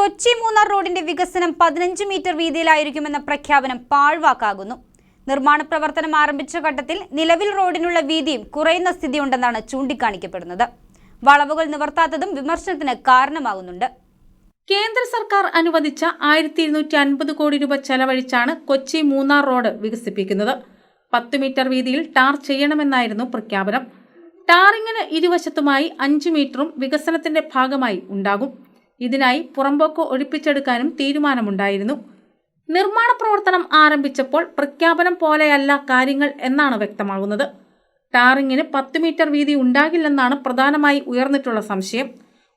കൊച്ചി മൂന്നാർ റോഡിന്റെ വികസനം പതിനഞ്ച് മീറ്റർ വീതിയിലായിരിക്കുമെന്ന പ്രഖ്യാപനം പാഴ്വാക്കാകുന്നു. നിർമ്മാണ പ്രവർത്തനം ആരംഭിച്ച ഘട്ടത്തിൽ നിലവിൽ റോഡിനുള്ള വീതിയും കുറയുന്ന സ്ഥിതിയുണ്ടെന്നാണ് ചൂണ്ടിക്കാണിക്കപ്പെടുന്നത്. വളവുകൾ നിവർത്താത്തതും വിമർശനത്തിന് കാരണമാകുന്നുണ്ട്. കേന്ദ്ര സർക്കാർ അനുവദിച്ച ആയിരത്തി ഇരുന്നൂറ്റി അൻപത് കോടി രൂപ ചെലവഴിച്ചാണ് കൊച്ചി മൂന്നാർ റോഡ് വികസിപ്പിക്കുന്നത്. പത്ത് മീറ്റർ വീതിയിൽ ടാർ ചെയ്യണമെന്നായിരുന്നു പ്രഖ്യാപനം. ടാറിങ്ങിന് ഇരുവശത്തുമായി അഞ്ച് മീറ്ററും വികസനത്തിന്റെ ഭാഗമായി ഉണ്ടാകും. ഇതിനായി പുറമ്പോക്ക് ഒഴിപ്പിച്ചെടുക്കാനും തീരുമാനമുണ്ടായിരുന്നു. നിർമ്മാണ പ്രവർത്തനം ആരംഭിച്ചപ്പോൾ പ്രഖ്യാപനം പോലെയല്ല കാര്യങ്ങൾ എന്നാണ് വ്യക്തമാകുന്നത്. ടാറിങ്ങിന് പത്ത് മീറ്റർ വീതി ഉണ്ടാകില്ലെന്നാണ് പ്രധാനമായി ഉയർന്നിട്ടുള്ള സംശയം.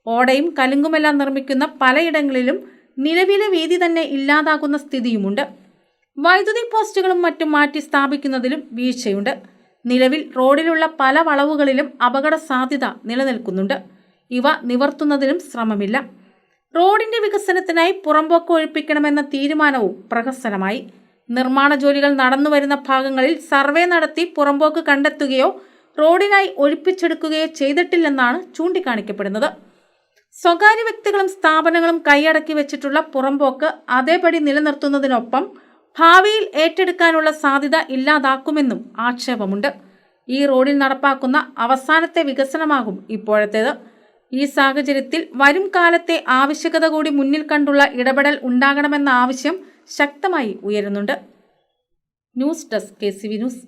ഓടയും കലുങ്കുമെല്ലാം നിർമ്മിക്കുന്ന പലയിടങ്ങളിലും നിലവിലെ വീതി തന്നെ ഇല്ലാതാകുന്ന സ്ഥിതിയുമുണ്ട്. വൈദ്യുതി പോസ്റ്റുകളും മറ്റും മാറ്റി സ്ഥാപിക്കുന്നതിലും വീഴ്ചയുണ്ട്. നിലവിൽ റോഡിലുള്ള പല വളവുകളിലും അപകട സാധ്യത നിലനിൽക്കുന്നുണ്ട്. ഇവ നിവർത്തുന്നതിനും ശ്രമമില്ല. റോഡിന്റെ വികസനത്തിനായി പുറമ്പോക്ക് ഒഴിപ്പിക്കണമെന്ന തീരുമാനവും പ്രഹസനമായി. നിർമ്മാണ ജോലികൾ നടന്നുവരുന്ന ഭാഗങ്ങളിൽ സർവേ നടത്തി പുറമ്പോക്ക് കണ്ടെത്തുകയോ റോഡിനായി ഒഴിപ്പിച്ചെടുക്കുകയോ ചെയ്തിട്ടില്ലെന്നാണ് ചൂണ്ടിക്കാണിക്കപ്പെടുന്നത്. സ്വകാര്യ വ്യക്തികളും സ്ഥാപനങ്ങളും കൈയടക്കി വെച്ചിട്ടുള്ള പുറമ്പോക്ക് അതേപടി നിലനിർത്തുന്നതിനൊപ്പം ഭാവിയിൽ ഏറ്റെടുക്കാനുള്ള സാധ്യത ഇല്ലാതാക്കുമെന്നും ആക്ഷേപമുണ്ട്. ഈ റോഡിൽ നടപ്പാക്കുന്ന അവസാനത്തെ വികസനമാകും ഇപ്പോഴത്തേത്. ഈ സാഹചര്യത്തിൽ വരും കാലത്തെ ആവശ്യകത കൂടി മുന്നിൽ കണ്ടുള്ള ഇടപെടൽ ഉണ്ടാകണമെന്ന ആവശ്യം ശക്തമായി ഉയരുന്നുണ്ട്. News desk K C V news.